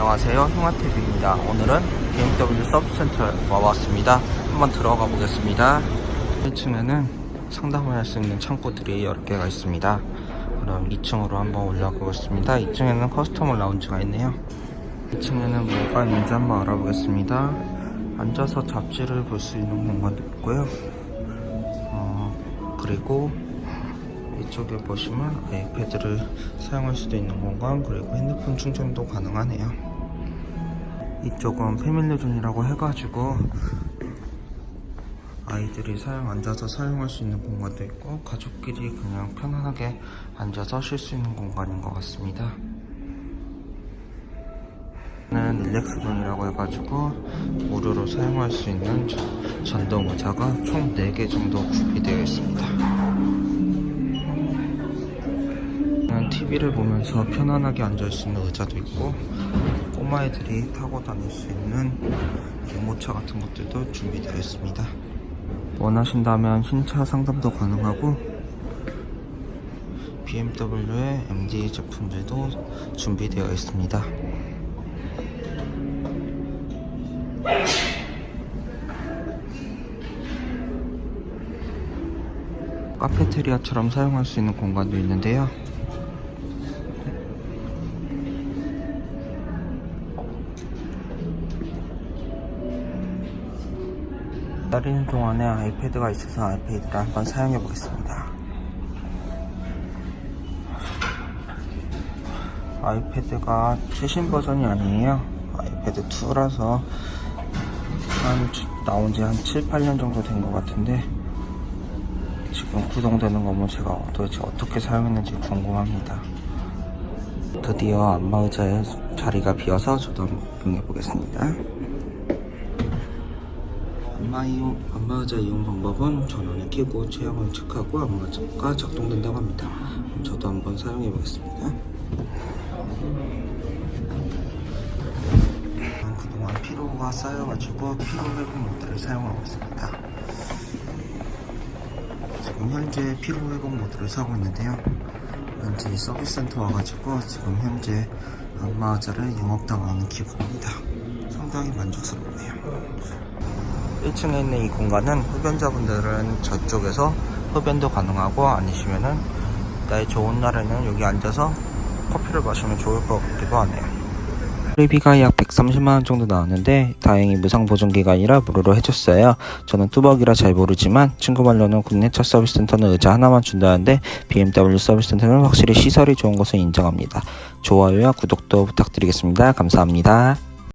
안녕하세요. 흉아TV입니다. 오늘은 BMW 서브센터에 와봤습니다. 한번 들어가 보겠습니다. 1층에는 상담을 할 수 있는 창고들이 여러 개가 있습니다. 그럼 2층으로 한번 올라가 보겠습니다. 2층에는 커스터머 라운지가 있네요. 2층에는 뭐가 있는지 한번 알아보겠습니다. 앉아서 잡지를 볼 수 있는 공간도 있고요. 어, 그리고 이쪽에 보시면 아이패드를 사용할 수도 있는 공간 그리고 핸드폰 충전도 가능하네요. 이쪽은 패밀리존이라고 해가지고 아이들이 사용 앉아서 사용할 수 있는 공간도 있고 가족끼리 그냥 편안하게 앉아서 쉴 수 있는 공간인 것 같습니다. 는 릴렉스존이라고 해가지고 무료로 사용할 수 있는 전- 전동 의자가 총 4개 정도 구비되어 있습니다 TV를 보면서 편안하게 앉을 수 있는 의자도 있고 꼬마애들이 타고 다닐 수 있는 유모차 같은 것들도 준비되어 있습니다. 원하신다면 신차 상담도 가능하고 BMW의 MD 제품들도 준비되어 있습니다. 카페테리아처럼 사용할 수 있는 공간도 있는데요. 기다리는 동안에 아이패드가 있어서 아이패드를 한번 사용해 보겠습니다. 아이패드가 최신 버전이 아니에요. 아이패드 2라서 한 주- 나온 지 한 7, 8년 정도 된 것 같은데 지금 구동되는 거 보면 제가 도대체 어떻게 사용했는지 궁금합니다. 드디어 안마 의자에 자리가 비어서 저도 한번 이용해 보겠습니다. 안마 이용, 안마 의자 이용 방법은 전원을 켜고 체형을 체크하고 안마 의자가 작동된다고 합니다. 저도 한번 사용해 보겠습니다. 그동안 피로가 쌓여가지고 피로 회복 모드를 사용하고 있습니다. 지금 현재 피로 회복 모드를 사고 있는데요. 왠지 서비스 센터 와가지고 지금 현재 안마 의자를 영업당하는 기분입니다. 상당히 만족스럽네요. 1층에 있는 이 공간은 흡연자분들은 저쪽에서 흡연도 가능하고 아니시면은 나의 좋은 날에는 여기 앉아서 커피를 마시면 좋을 것 같기도 하네요. 수리비가 약 130만원 정도 나왔는데 다행히 무상 보증기간이라 무료로 해줬어요. 저는 뚜벅이라 잘 모르지만 친구 말로는 국내 첫 서비스 센터는 의자 하나만 준다는데 BMW 서비스 센터는 확실히 시설이 좋은 것을 인정합니다. 좋아요와 구독도 부탁드리겠습니다. 감사합니다.